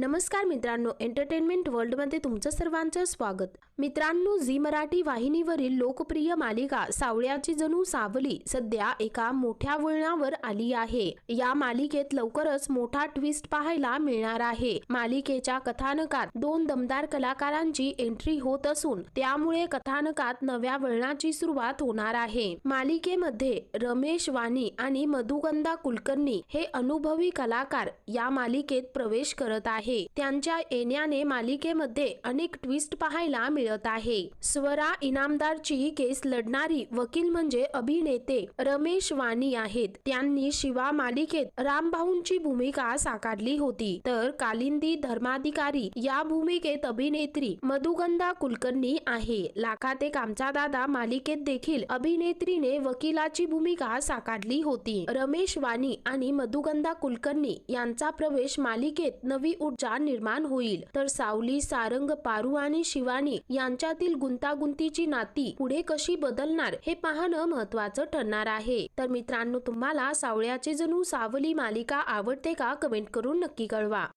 नमस्कार मित्रांनो एंटरटेनमेंट वर्ल्डमध्ये तुमचं सर्वांचं स्वागत. मित्रांनो झी मराठी वाहिनीवरील लोकप्रिय मालिका सावळ्याची जणू सावली सध्या एका मोठ्या वळणावर आली आहे. या मालिकेत लवकरच मोठा ट्विस्ट पाहायला मिळणार आहे. मालिकेच्या कथानकात दोन दमदार कलाकारांची एंट्री होत असून त्यामुळे कथानकात नव्या वळणाची सुरुवात होणार आहे. मालिकेमध्ये रमेश वाणी आणि मधुगंधा कुलकर्णी हे अनुभवी कलाकार या मालिकेत प्रवेश करत आहे त्यांच्या येण्याने मालिकेमध्ये अनेक ट्विस्ट पाहायला मिळत आहे. स्वरा इनामदारची केस लढणारी वकील म्हणजे अभिनेते रमेश वाणी आहेत. त्यांनी शिवा मालिकेत रामभाऊंची भूमिका साकारली होती. तर कालिंदी धर्माधिकारी या भूमिकेत अभिनेत्री मधुगंधा कुलकर्णी आहे. लाखात एक आमचा दादा मालिकेत देखील अभिनेत्रीने वकिलाची भूमिका साकारली होती. रमेश वाणी आणि मधुगंधा कुलकर्णी यांचा प्रवेश मालिकेत नवी ऊर्जा निर्माण होईल. तर सावली सारंग पारू आणि शिवानी यांच्यातील गुंतागुंतीची नाती पुढे कशी बदलणार हे पाहणं महत्वाचं ठरणार आहे. तर मित्रांनो तुम्हाला सावळ्याचे जणू सावली मालिका आवडते का? कमेंट करून नक्की कळवा.